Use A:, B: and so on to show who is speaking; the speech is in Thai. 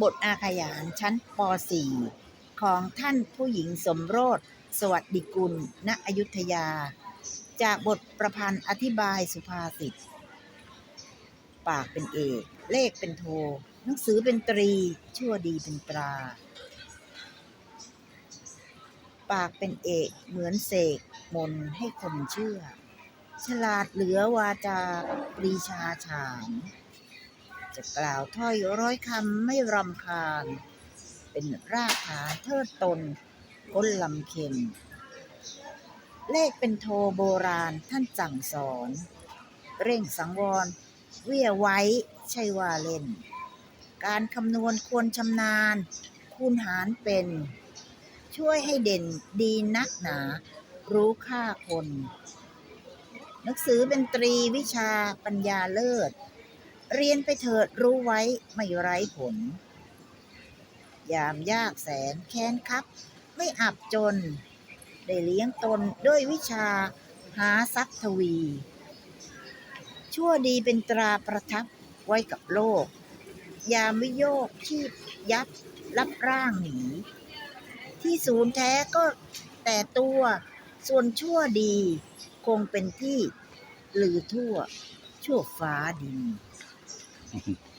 A: บทอาขยานชั้นป .4 ของท่านผู้หญิงสมโรธสวัสดิกุล ณ อยุธยา จากบทประพันธ์อธิบายสุภาษิต ปากเป็นเอก เลขเป็นโท หนังสือเป็นตรี ชั่วดีเป็นตรา ปากเป็นเอกเหมือนเสกมนให้คนเชื่อ ฉลาดเหลือวาจาปรีชาฉาน จะกล่าวถ้อยร้อยคำไม่รำคาญ เป็นรากฐานเทิดตนพ้นลำเค็ม เลขเป็นโทโบราณท่านสั่งสอน เร่งสังวร เวียไว้ใช่ว่าเล่น การคำนวณควรชำนาญ คูณหารเป็น ช่วยให้เด่นดีนักหนา รู้ค่าคน หนังสือเป็นตรีวิชาปัญญาเลิศ เรียนไปเถิดรู้ไว้ไม่ไร้ผล ยามยากแสนแค้นครับ ไม่อับจน ได้เลี้ยงตนด้วยวิชาหาทรัพย์ทวี ชั่วดีเป็นตราประทับไว้กับโลก ยามวิโยกชีพยับรับร่างหนี ที่ศูนย์แท้ก็แต่ตัวส่วนชั่วดีคงเป็นที่ลือทั่วชั่วฟ้าดิน Mm-hmm.